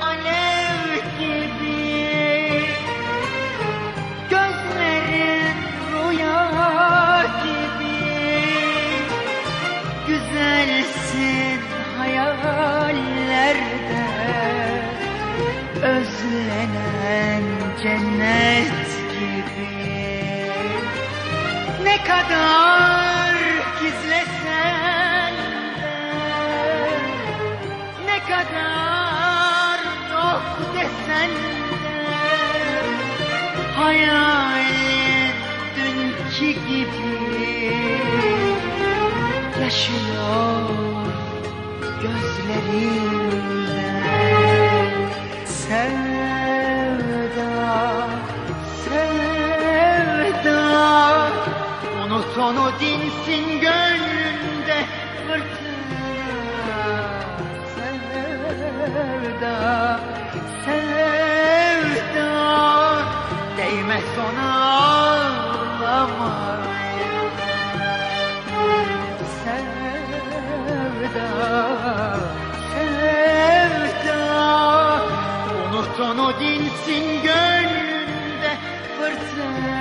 Alev gibi. Gözlerin rüya gibi. Güzelsin hayallerde. Özlenen cennet gibi. Ne kadar Hayal dünkü gibi. Yaşıyor gözlerimde Sevda, sevda. Unut onu dinsin gönlünde fırtına. Sevda, sevda Sevda, sevda. Unut onu dinsin gönlünde fırtına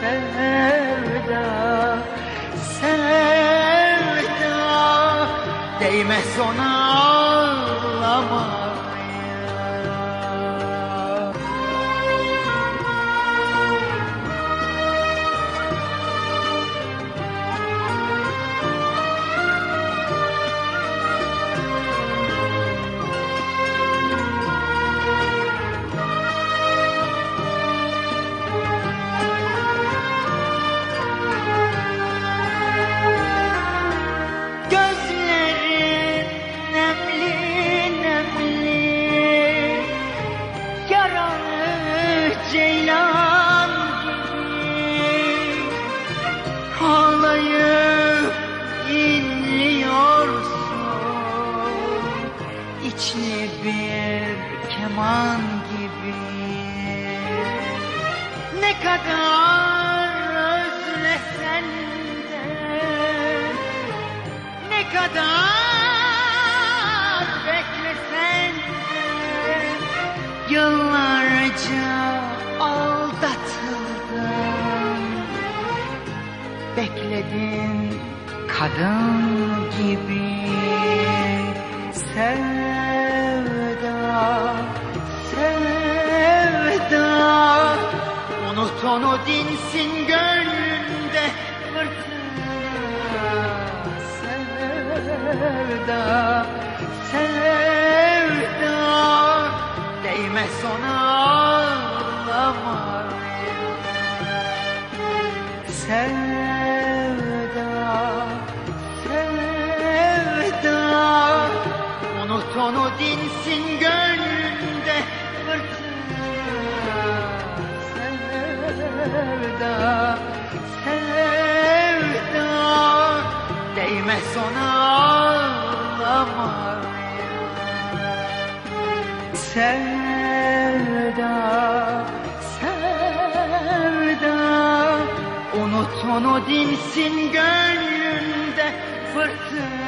Sevda, sevda. Değmez ona ağlamaya İçli bir keman gibi. Ne kadar özlesen de ne kadar beklesen de Yıllarca aldatıldın. Bekledin kadın gibi. Sevda, dinsin gönlünde fırtına. Sevda, sevda Değmez ona ağlamaya Sevda, sevda Unut onu dinsin gönlünde Sevda, sevda. Değmez ona ağlamaya Sevda, sevda. Unut onu dinsin gönlünde fırtına